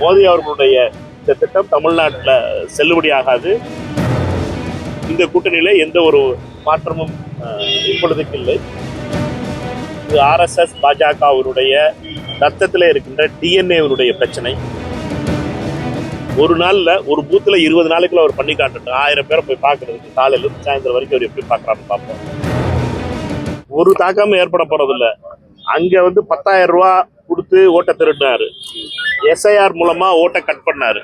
மோடி அவர்களுடைய இந்த திட்டம் தமிழ்நாட்டில் செல்லுபடியாகாது. இந்த கூட்டணியில எந்த ஒரு மாற்றமும் இப்பொழுதுக்கு இல்லை. இது ஆர்எஸ்எஸ் பாஜகவினுடைய ரத்தத்தில் இருக்கின்ற டிஎன்ஏவனுடைய பிரச்சனை. ஒரு நாளில் ஒரு பூத்தில் இருபது நாளைக்குள்ள அவர் பண்ணி காட்டட்டும். ஆயிரம் பேரை போய் பார்க்கறதுக்கு காலையில இருந்து சாயந்தரம் வரைக்கும் அவர் எப்படி பார்க்கறான்னு பார்ப்போம். ஒரு தாக்கமும் ஏற்பட போறதில்லை. அங்க வந்து பத்தாயிரம் ரூபா கொடுத்து ஓட்டை திருடினாரு. எஸ்ஐஆர் மூலமா ஓட்டை கட் பண்ணாரு.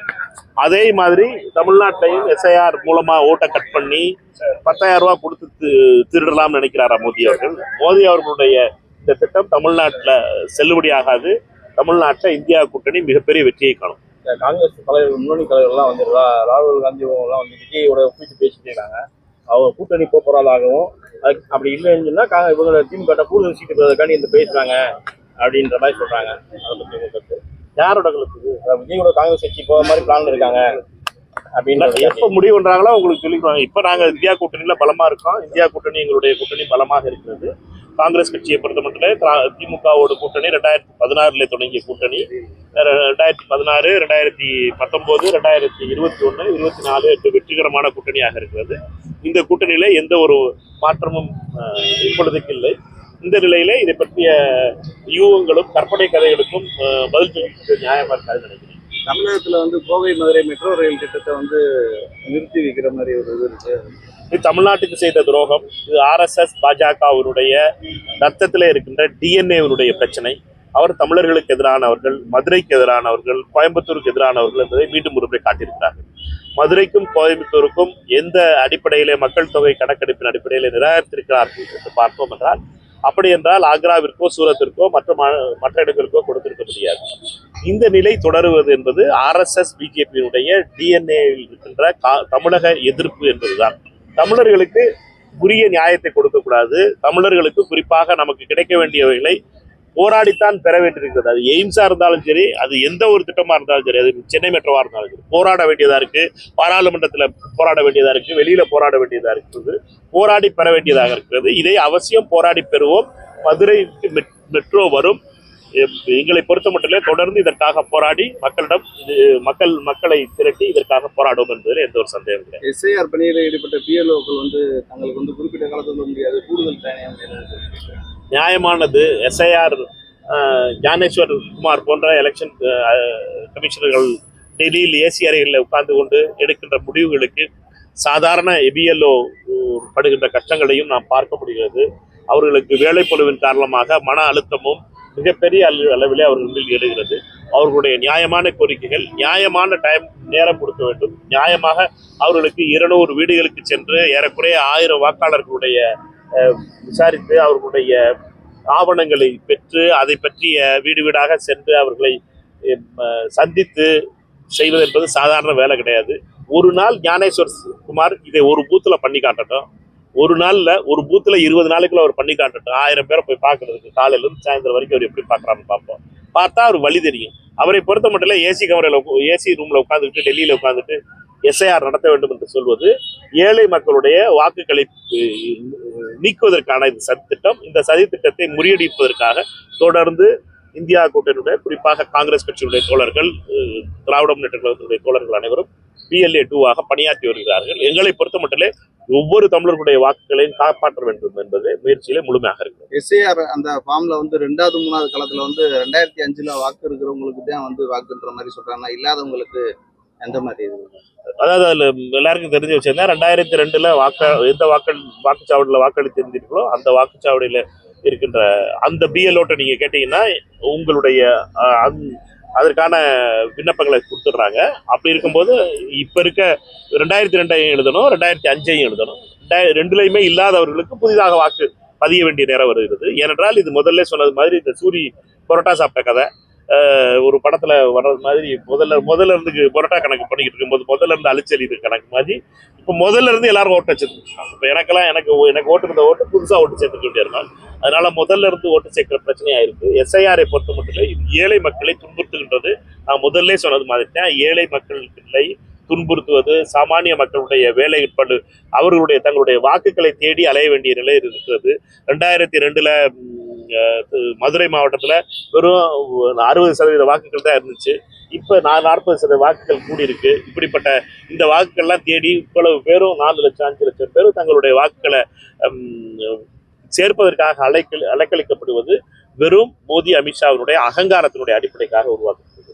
அதே மாதிரி தமிழ்நாட்டிலையும் எஸ்ஐஆர் மூலமா ஓட்டை கட் பண்ணி பத்தாயிரம் ரூபாய் கொடுத்து தி- திருடலாம்னு நினைக்கிறாரா மோடி அவர்கள். மோடி அவர்களுடைய இந்த திட்டம் தமிழ்நாட்டில் செல்லுபடியாகாது தமிழ்நாட்டில் இந்தியா கூட்டணி மிகப்பெரிய வெற்றியை காணும். காங்கிரஸ் தலைவர் முன்னணி தலைவர்கள்லாம் வந்து ராகுல் காந்தி எல்லாம் வந்து விஜயோட ஒப்பிட்டு பேசிட்டு இருக்காங்க. அவங்க கூட்டணி போகிறதாகவும் அப்படி இல்லைன்னு சொன்னால் கா- இவங்க திமுக கூடுதல் சீட்டு பெறதுக்காண்டி இந்த பேசுறாங்க. அப்படின்ற மாதிரி சொல்றாங்க. அதை பத்தி உங்க கருத்து? யாரோட கருத்து அதாவது விஜயோட காங்கிரஸ் கட்சி போற மாதிரி பிளான் இருக்காங்க. அப்படின்னு எப்ப முடிவு பண்றாங்களோ உங்களுக்கு சொல்லிடுவாங்க. இப்ப நாங்க இந்தியா கூட்டணியில பலமா இருக்கோம். இந்தியா கூட்டணி எங்களுடைய கூட்டணி பலமாக இருக்கிறது. காங்கிரஸ் கட்சியை பொறுத்த மட்டும் திமுகவோட கூட்டணி ரெண்டாயிரத்தி பதினாறுல தொடங்கிய கூட்டணி. ரெண்டாயிரத்தி பதினாறு ரெண்டாயிரத்தி பத்தொன்பது ரெண்டாயிரத்தி இருபத்தி ஒண்ணு இருபத்தி நாலு எட்டு வெற்றிகரமான கூட்டணியாக இருக்கிறது. இந்த கூட்டணியில எந்த ஒரு மாற்றமும் இப்பொழுதுக்கு இல்லை. இந்த நிலையில இதை பற்றிய யூகங்களும் கற்பனை கதைகளுக்கும் பதில் சொல்லிட்டு நியாயமா இருக்காதுன்னு நினைக்கிறேன். தமிழகத்துல வந்து கோவை மதுரை மெட்ரோ ரயில் திட்டத்தை வந்து நிறுத்தி வைக்கிற மாதிரி ஒரு இது இருக்கு. இது தமிழ்நாட்டுக்கு செய்த துரோகம். இது ஆர்எஸ்எஸ் பாஜகவினுடைய ரத்தத்தில் இருக்கின்ற டிஎன்ஏவினுடைய பிரச்சனை. அவர் தமிழர்களுக்கு எதிரானவர்கள் மதுரைக்கு எதிரானவர்கள் கோயம்புத்தூருக்கு எதிரானவர்கள் என்பதை மீண்டும் ஒரு முறை காட்டியிருக்கிறார்கள். மதுரைக்கும் கோயம்புத்தூருக்கும் எந்த அடிப்படையிலே மக்கள் தொகை கணக்கெடுப்பின் அடிப்படையிலே நிராகரித்திருக்கிறார்கள் என்று பார்த்தோம் என்றால் அப்படி என்றால் ஆக்ராவிற்கோ சூரத்திற்கோ மற்ற மா- மற்ற இடங்களுக்கோ கொடுத்திருக்க முடியாது. இந்த நிலை தொடருவது என்பது ஆர்எஸ்எஸ் பிஜேபியினுடைய டிஎன்ஏவில் இருக்கின்ற கா- தமிழக எதிர்ப்பு என்பதுதான். தமிழர்களுக்கு உரிய நியாயத்தை கொடுக்கக்கூடாது. தமிழர்களுக்கு குறிப்பாக நமக்கு கிடைக்க வேண்டியவைகளை போராடித்தான் பெற வேண்டியிருக்கிறது. அது எய்ம்ஸா இருந்தாலும் சரி அது எந்த ஒரு திட்டமா இருந்தாலும் சரி அது சென்னை மெட்ரோவா இருந்தாலும் சரி. போராட வேண்டியதா இருக்கு. பாராளுமன்றத்தில் போராட வேண்டியதா இருக்கு. வெளியில போராட வேண்டியதா இருக்குது. போராடி பெற வேண்டியதாக இருக்கிறது. இதை அவசியம் போராடி பெறுவோம். மதுரைக்கு மெட்- மெட்ரோ வரும். எங்களை பொறுத்த மட்டுமே தொடர்ந்து இதற்காக போராடி மக்களிடம் இது மக்கள் மக்களை திரட்டி இதற்காக போராடுவோம் என்பதில் எந்த ஒரு சந்தேகம் கிடையாது எஸ்ஐஆர் பணியில் ஈடுபட்ட பிஎல்ஓக்கள் வந்து தங்களுக்கு வந்து குறிப்பிட்ட காலத்தில் முடியாது கூடுதல் தனியாக நியாயமானது. எஸ்ஐஆர் ஞானேஸ்வர் குமார் போன்ற எலெக்ஷன் கமிஷனர்கள் டெல்லியில் ஏசி அறைகளில் உட்கார்ந்து கொண்டு எடுக்கின்ற முடிவுகளுக்கு சாதாரண எபிஎல்ஓ படுகின்ற கஷ்டங்களையும் நாம் பார்க்க முடிகிறது. அவர்களுக்கு வேலைப்பளுவின் காரணமாக மன அழுத்தமும் மிகப்பெரிய அள- அளவிலே அவர்கள் எழுகிறது அவர்களுடைய நியாயமான கோரிக்கைகள் நியாயமான டைம் நேரம் கொடுக்க வேண்டும். நியாயமாக அவர்களுக்கு இருநூறு வீடுகளுக்கு சென்று ஏறக்குறைய ஆயிரம் வாக்காளர்களுடைய விசாரித்து அவர்களுடைய ஆவணங்களை பெற்று அதை பற்றிய வீடு வீடாக சென்று அவர்களை சந்தித்து செய்வது என்பது சாதாரண வேலை கிடையாது. ஒரு நாள் ஞானேஸ்வர் குமார் இதை ஒரு பூத்தில் பண்ணி காட்டட்டும். ஒரு நாளில் ஒரு பூத்தில் இருபது நாளைக்குள்ள அவர் பண்ணி காட்டட்டும். ஆயிரம் பேரை போய் பார்க்கறதுக்கு காலையிலேருந்து சாயந்தரம் வரைக்கும் அவர் எப்படி பார்க்கறான்னு பார்ப்போம். பார்த்தா அவர் வழி தெரியும். அவரை பொறுத்த மட்டும் ஏசி கமரையில் ஏசி ரூமில் உட்காந்துட்டு டெல்லியில் உட்காந்துட்டு எஸ்ஐஆர் நடத்த வேண்டும் என்று சொல்வது ஏழை மக்களுடைய வாக்குகளை நீக்குவதற்கான இந்த சதித்திட்டம் இந்த சதித்திட்டத்தை முறியடிப்பதற்காக தொடர்ந்து இந்தியா கூட்டணியுடைய குறிப்பாக காங்கிரஸ் கட்சியுடைய தோழர்கள் திராவிட முன்னேற்ற கழகத்தினுடைய தோழர்கள் அனைவரும் பிஎல்ஏ டூவாக பணியாற்றி வருகிறார்கள். எங்களை பொறுத்த ஒவ்வொரு தமிழர்களுடைய வாக்குகளையும் காப்பாற்ற வேண்டும் என்பது முயற்சியிலே முழுமையாக இருக்கு எஸ்ஏஆர் அந்த ஃபார்ம்ல வந்து ரெண்டாவது மூணாவது காலத்துல வந்து ரெண்டாயிரத்தி அஞ்சுல வாக்கு இருக்கிறவங்களுக்கு தான் வந்து வாக்குன்ற மாதிரி சொல்றாங்க. இல்லாதவங்களுக்கு எந்த மாதிரி அதாவது அதில் எல்லாருக்கும் தெரிஞ்சு வச்சிருந்தா ரெண்டாயிரத்தி ரெண்டில் வாக்க எந்த வாக்கள் வாக்குச்சாவடியில் வாக்களித்திருந்தீர்களோ அந்த வாக்குச்சாவடியில் இருக்கின்ற அந்த பிஎல்ஓட்டை நீங்கள் கேட்டிங்கன்னா உங்களுடைய அந் அதற்கான விண்ணப்பங்களை கொடுத்துட்றாங்க. அப்படி இருக்கும்போது இப்போ இருக்க ரெண்டாயிரத்தி ரெண்டையும் எழுதணும் ரெண்டாயிரத்தி அஞ்சையும் எழுதணும். ரெண்டாயிர- ரெண்டுலையுமே இல்லாதவர்களுக்கு புதிதாக வாக்கு பதிய வேண்டிய நேரம் வருகிறது. ஏனென்றால் இது முதல்ல சொன்னது மாதிரி இந்த சூரி பரோட்டா சாப்பிட்ட கதை. ஒரு படத்தில் வர்றது மாதிரி முதல்ல முதல்ல இருந்து பரோட்டா கணக்கு பண்ணிக்கிட்டு இருக்கும்போது முதல்ல இருந்து அழிச்சல் கணக்கு மாதிரி. இப்போ முதல்ல இருந்து எல்லாரும் ஓட்டு வச்சிருக்காங்க. இப்போ எனக்கெல்லாம் எனக்கு எனக்கு ஓட்டு இருந்த ஓட்டு புதுசாக ஓட்டு சேர்த்துக்க வேண்டியிருந்தாங்க அதனால முதல்ல இருந்து ஓட்டு சேர்க்கிற பிரச்சனையாக இருக்குது எஸ்ஐஆரை பொறுத்த மட்டும் இல்லை, ஏழை மக்களை துன்புறுத்துகின்றது. நான் முதல்ல சொன்னது மாதிரி தான் ஏழை மக்களுக்கு துன்புறுத்துவது சாமானிய மக்களுடைய வேலை படு அவர்களுடைய தங்களுடைய வாக்குகளை தேடி அலைய வேண்டிய நிலை இருக்கிறது. ரெண்டாயிரத்தி ரெண்டுல மதுரை மாவட்டத்தில் வெறும் அறுபது சதவீத வாக்குகள் தான் இருந்துச்சு. இப்போ நான் நாற்பது சதவீத வாக்குகள் கூடியிருக்கு. இப்படிப்பட்ட இந்த வாக்குகள்லாம் தேடி இவ்வளவு பேரும் நாலு லட்சம் அஞ்சு லட்சம் பேரும் தங்களுடைய வாக்குகளை சேர்ப்பதற்காக அலைக்கல் அலைக்கழிக்கப்படுவது வெறும் மோடி அமித்ஷாவினுடைய அகங்காரத்தினுடைய அடிப்படைக்காக உருவாக்கப்படுகிறது